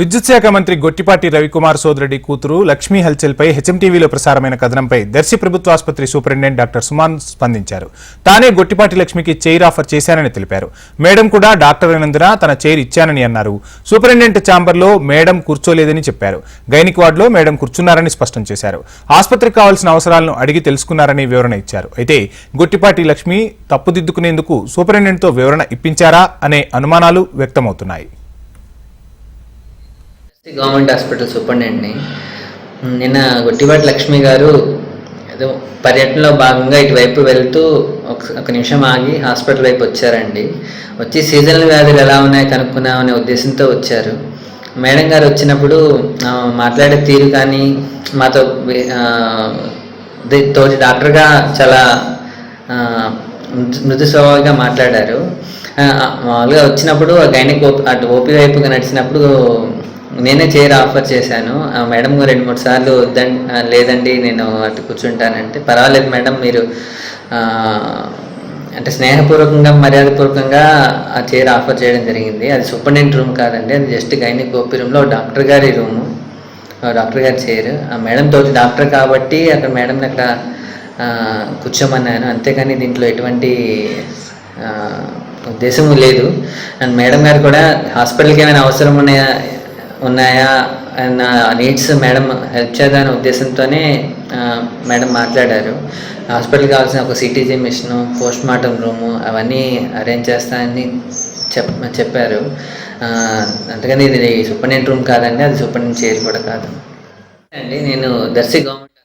విద్యుత్ శాఖ మంత్రి గొట్టిపాటి రవికుమార్ సోదరుడి కూతురు లక్ష్మీ హల్చల్పై హెచ్ఎంటీవీలో ప్రసారమైన కథనంపై దర్శి ప్రభుత్వ ఆసుపత్రి సూపరింటెండెంట్ డాక్టర్ సుమాన్ స్పందించారు. తానే గొట్టిపాటి లక్ష్మికి చైర్ ఆఫర్ చేశానని తెలిపారు. మేడం కూడా డాక్టర్ అయినందున తన చైర్ ఇచ్చానని అన్నారు. సూపరింటెండెంట్ ఛాంబర్లో మేడం కూర్చోలేదని చెప్పారు. గైనిక్ వార్డులో మేడం కూర్చున్నారని స్పష్టం చేశారు. ఆసుపత్రికి కావాల్సిన అవసరాలను అడిగి తెలుసుకున్నారని వివరణ ఇచ్చారు. అయితే గొట్టిపాటి లక్ష్మి తప్పుదిద్దుకునేందుకు సూపరింటెండెంట్తో వివరణ ఇప్పించారా అనే అనుమానాలు వ్యక్తమవుతున్నాయి. గవర్నమెంట్ హాస్పిటల్ సూపరింటెండెంట్ని నిన్న గొట్టిపాటి లక్ష్మి గారు ఏదో పర్యటనలో భాగంగా ఇటువైపు వెళ్తూ ఒక ఒక నిమిషం ఆగి హాస్పిటల్ వైపు వచ్చారండి. వచ్చి సీజనల్ వ్యాధులు ఎలా ఉన్నాయో కనుక్కుందామనే ఉద్దేశంతో వచ్చారు. మేడం గారు వచ్చినప్పుడు మాట్లాడే తీరు కానీ మాతో తోటి డాక్టర్గా చాలా మృదు- స్వభావంగా మాట్లాడారు. మామూలుగా వచ్చినప్పుడు గైనక్ ఓపి అటు ఓపీ వైపుగా నడిచినప్పుడు నేనే చైర్ ఆఫర్ చేశాను. ఆ మేడం గారు రెండు మూడు సార్లు వద్దండి లేదండి నేను అటు కూర్చుంటానంటే పర్వాలేదు మేడం మీరు అంటే స్నేహపూర్వకంగా మర్యాదపూర్వకంగా ఆ చైర్ ఆఫర్ చేయడం జరిగింది. అది సూపరింటెండెంట్ రూమ్ కాదండి అది జస్ట్ గైనిక్ ఓపీ రూమ్లో డాక్టర్ గారి రూము డాక్టర్ గారి చైర్. ఆ మేడం తోటి డాక్టర్ కాబట్టి అక్కడ మేడంని అక్కడ కూర్చోమన్నాను. అంతేకాని దీంట్లో ఎటువంటి ఉద్దేశము లేదు. అండ్ మేడం గారు కూడా హాస్పిటల్కి ఏమైనా అవసరం ఉన్నాయా ఉన్నాయా నా నీడ్స్ మేడం హెల్ప్ చేద్దామనే ఉద్దేశంతోనే మేడం మాట్లాడారు. హాస్పిటల్కి కావాల్సిన ఒక CTG machine post mortem room అవన్నీ అరేంజ్ చేస్తానని చెప్ చెప్పారు. అందుకని ఇది సూపరింటెండెంట్ రూమ్ కాదండి అది సూపరింటెండెంట్ చైర్ కూడా కాదు. అండి నేను దర్శి గవర్నమెంట్